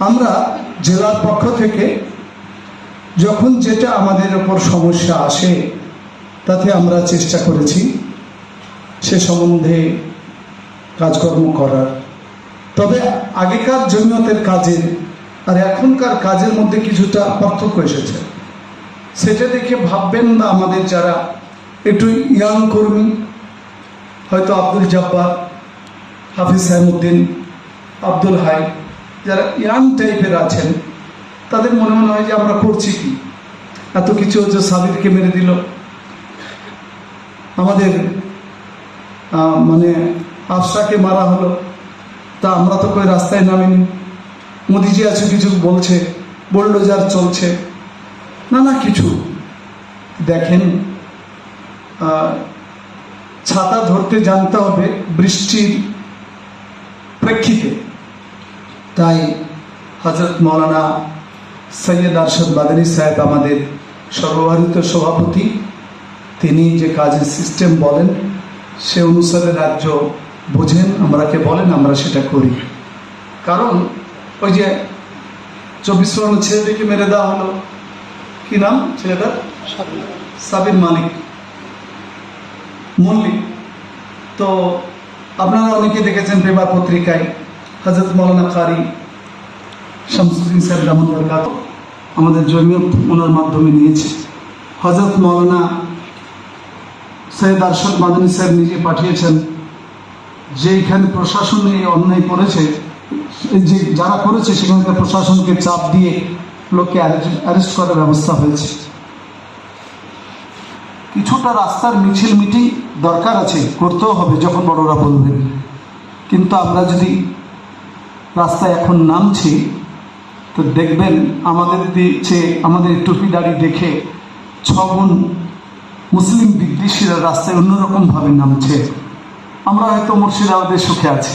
আমরা জেলার পক্ষ থেকে যখন যেটা আমাদের ওপর সমস্যা আসে, তাতে আমরা চেষ্টা করেছি সে সম্বন্ধে কাজকর্ম করার। তবে আগেকার জমিয়তের কাজের আর এখনকার কাজের মধ্যে কিছুটা পার্থক্য এসেছে। সেটা দেখে ভাববেন না আমাদের যারা একটু ইয়াং কর্মী, হয়তো আব্দুল জব্বার, হাফিজ সাইমুদ্দিন আব্দুল হাই যারা ইয়াং টাইপের আছেন, তাদের মনে মনে হয় যে আমরা করছি কি? এত কিছু হচ্ছে সাবিরকে মেরে দিল। আমাদের মানে আফসাকে মারা হলো। তা আমরা তো কই রাস্তায় নামিনি। মোদিজি আছে কিছু বলছে, বোল্ডোজার চলছে। না না কিছু। দেখেন ছাতা ধরতে জানতে হবে বৃষ্টির প্রেক্ষিতে। তাই হজরত মৌলানা সৈয়দ আরশদ বাদানী সাহেব আমাদের সর্বভারতীয় সভাপতি। তিনি যে কাজের সিস্টেম বলেন, সে অনুসারে রাজ্য বোঝেন আমরাকে বলেন, আমরা সেটা করি। কারণ ওই যে চব্বিশ পরগনা ছেলেটিকে মেরে দেওয়া হলো। কি নাম ছেলেটার? সাবির মালিক। মল্লিক। তো আপনারা অনেকে দেখেছেন পেপার পত্রিকায় হজরত মৌলানা কারি শামসুদ্দিন সাহেব বরকাত আমাদের জমিয়ত ওনার মাধ্যমে নিয়েছে। হজরত মৌলানা সৈয়দ আরশদ মাদানী সাহেব নিজে পাঠিয়েছেন। যে এখানে প্রশাসন এই অন্যায় করেছে যে যারা করেছে সেখানকার প্রশাসনকে চাপ দিয়ে লোককে অ্যারেস্ট করার ব্যবস্থা হয়েছে। কিছুটা রাস্তার মিছিল মিটিং দরকার আছে, করতেও হবে, যখন বড়রা বলবেন কিন্তু আমরা যদি রাস্তায় এখন নামছি, তো দেখবেন আমাদের দিচ্ছে আমাদের টুপি দাড়ি দেখে ছগুণ মুসলিম বিদ্বেষীরা রাস্তায় অন্যরকমভাবে নামছে। আমরা হয়তো মুর্শিদাবাদের সুখে আছি।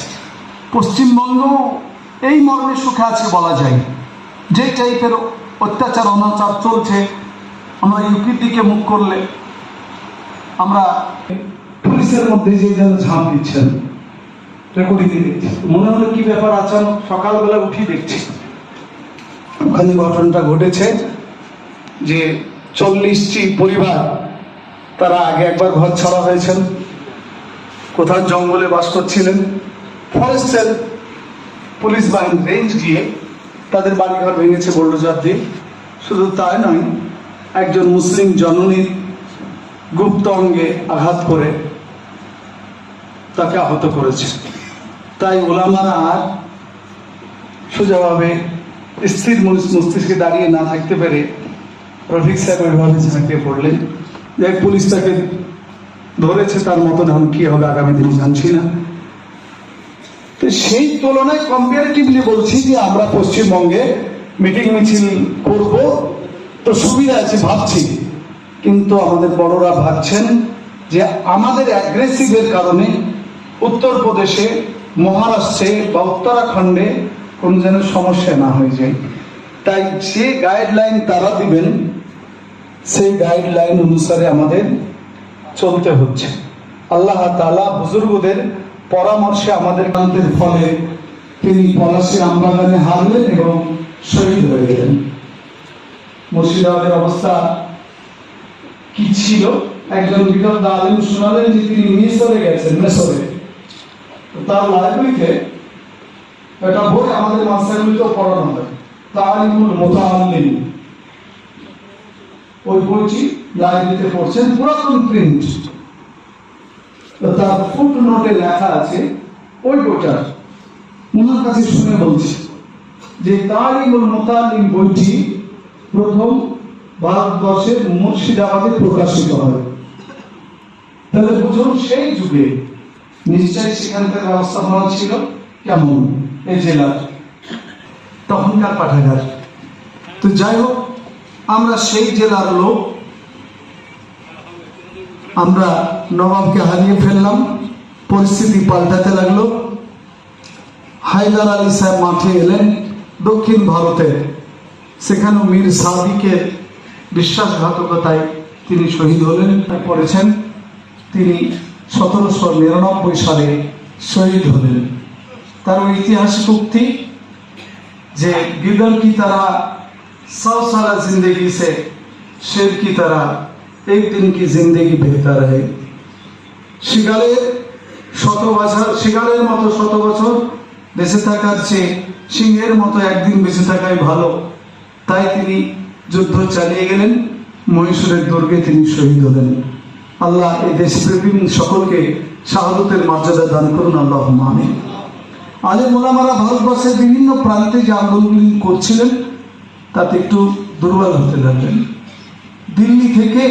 পশ্চিমবঙ্গ এই মর্মে সুখে আছে বলা যায়। যে টাইপের অত্যাচার, অনাচার চলছে, আমরা ইউপির দিকে মুখ করলে আমরা পুলিশের মধ্যে যে যেন ঝাঁপ দিচ্ছেন। রেকর্ডিংয়ে দেখছি। মনে হলো কি ব্যাপার আচানক সকালবেলা উঠি দেখছি। ওখানে ঘটনাটা ঘটেছে যে চল্লিশটি পরিবার তারা আগে একবার ঘর ছাড়া হয়েছেন। কোথাও জঙ্গলে বাস করছিলেন। ফরেস্টের পুলিশ বাহিনী রেঞ্জ গিয়ে তাদের বাড়িঘর ভেঙেছে বোল্ডোজার দিয়ে। শুধু তাই নয়, একজন মুসলিম জননীর গুপ্ত অঙ্গে আঘাত করে তাকে আহত করেছে। তাই ওলামারা সোজাভাবে স্থির মস্তিষ্কে দাঁড়িয়ে না থাকতে পেরে রফিক সাহেব ওইভাবে ঝাঁকিয়ে পড়লেন। যে পুলিশ তাকে ধরেছে তার মতন এখন কি হবে আগামী দিনে জানছি না। তো সেই তুলনায় কম্পারেটিভলি বলছি যে আমরা পশ্চিমবঙ্গে মিটিং মিছিল করব, তো সুবিধা আছে ভাবছি। কিন্তু আমাদের বড়রা ভাবছেন যে আমাদের অ্যাগ্রেসিভের কারণে উত্তরপ্রদেশে মহারাষ্ট্রে বা উত্তরাখণ্ডে কোনো যেন সমস্যা না হয়ে যায়। তাই যে গাইডলাইন তারা দিবেন, সেই গাইডলাইন অনুসারে আমাদের চলতে হচ্ছে। আল্লাহ তালা বুজুর্গদের পরামর্শে আমাদের কান্তের ফলে তিনি পলাশী আমবাগানে হারলেন এবং শহীদ হয়ে গেলেন। মুর্শিদাবাদের অবস্থা কি ছিল? একজন বিগত আলিম শোনালেন যে তিনি মিশরে গেছেন, মেসরে। তার লাইব্রেরিতে একটা বই আমাদের পড়ানো হয়। তালিমুল ওই বইটি লাইব্রেরিতে পড়ছেন পুরাতন প্রিন্ট। তার ফুট নোটে লেখা আছে, ওই বইটার। ওনার কাছে শুনে বলছি যে তালিমুল মোতালিম বইটি প্রথম ভারতবর্ষের মুর্শিদাবাদে প্রকাশিত হয়। তাহলে বুঝুন, সেই যুগে নিশ্চয়ই সেখানকার ব্যবস্থাপনা ছিল? কেমন? এই জেলার। তখনকার পাঠাগার। তো যাই হোক, আমরা সেই জেলার লোক। আমরা নবাবকে হারিয়ে ফেললাম। পরিস্থিতি পাল্টাতে লাগল। হায়দার আলী সাহেব মাঠে এলেন দক্ষিণ ভারতে। সেখানে মীর সাদিকের বিশ্বাসঘাতকতায় তিনি শহীদ হলেন। পড়েছেন তিনি সতেরোশো নিরানব্বই সালে শহীদ হলেন। তার ঐতিহাসিক উক্তি যে বিদল কি তারা সব সারা জিন্দগি সে, শের কি তারা, এক দিন কি জিন্দগি বেহতার হয় শিকালের শত বছর শিকালের মতো শত বছর বেঁচে থাকার চেয়ে সিংহের মতো একদিন বেঁচে থাকাই ভালো। তাই তিনি যুদ্ধ চালিয়ে গেলেন, মহীশূরের দুর্গে তিনি শহীদ হলেন। আল্লাহ এই দেশপ্রেমী সকলকে শাহাদতের মর্যাদা দান করুন আল্লাহ আমিন। আলে মোলামারা ভারতবর্ষের বিভিন্ন প্রান্তে যে আন্দোলনগুলি করছিলেন, তাতে একটু দুর্বল হতে লাগলেন। দিল্লি থেকে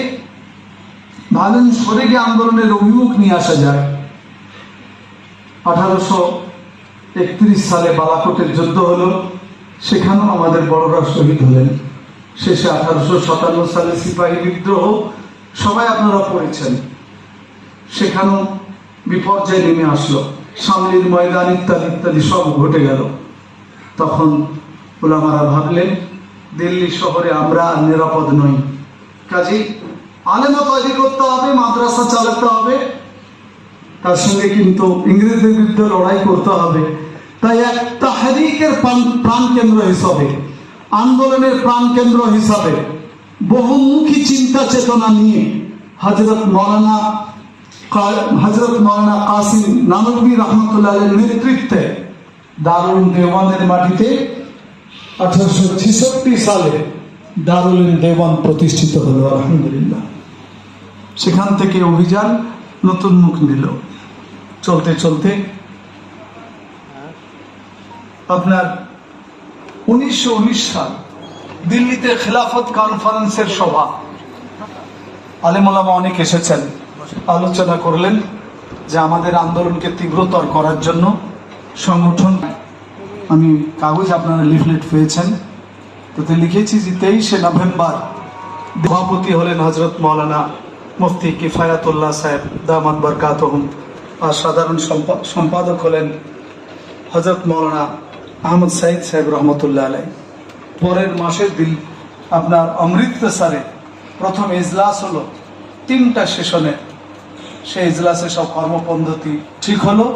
ভাবেন সরেগে আন্দোলনের অভিমুখ নিয়ে আসা যায়। আঠারোশো একত্রিশ সালে বালাকোটের যুদ্ধ হলো, সেখানেও আমাদের বড়রা শহীদ হলেন। শেষে আঠারোশো সাতান্ন সালে সিপাহী বিদ্রোহ সবাই আপনারা পড়েছেন। সেখানেও বিপর্যয় নেমে আসলো। সামলির ময়দান ইত্যাদি ইত্যাদি সব ঘটে গেল। তখন ওলামারা ভাবলেন, দিল্লি শহরে আমরা আর নিরাপদ নই। কাজেই আলেমা তৈরি করতে হবে, মাদ্রাসা চালাতে হবে। তার সঙ্গে কিন্তু ইংরেজদের বিরুদ্ধে লড়াই করতে হবে। তাই এক তাহারিকের প্রাণ- কেন্দ্র হিসাবে, আন্দোলনের প্রাণ কেন্দ্র হিসাবে বহুমুখী চিন্তা চেতনা নিয়ে হজরত মৌলানা হজরত মৌলানা কাসিম নানকবী রহমতুল্লাহ নেতৃত্বে দারুল দেওয়ানের মাটিতে আঠারোশো ছেষট্টি সালে দারুল দেওয়ান প্রতিষ্ঠিত হলো, আলহামদুলিল্লাহ। সেখান থেকে অভিযান নতুন মুখ নিল। চলতে চলতে আপনার উনিশশো উনিশ সাল দিল্লিতে খেলাফত কনফারেন্সের সভা। আলেমুলামা অনেক এসেছেন। আলোচনা করলেন যে আমাদের আন্দোলনকে তীব্রতর করার জন্য সংগঠন আমি কাগজ আপনারা লিফলেট পেয়েছেন। তাতে লিখেছি যে তেইশে নভেম্বর সভাপতি হলেন হজরত মৌলানা মুফতি কিফায়াতুল্লাহ সাহেব দামাত বরকাতহম আর সাধারণ সম্পাদক হলেন হজরত মৌলানা আহমদ সাইদ সাহেব রহমতুল্লাহ আলাই পরের মাসের দিন আপনার অমৃতসরে প্রথম ইজলাস হলো তিনটা সেশনে। সেই ইজলাসে সব কর্মপদ্ধতি ঠিক হলো।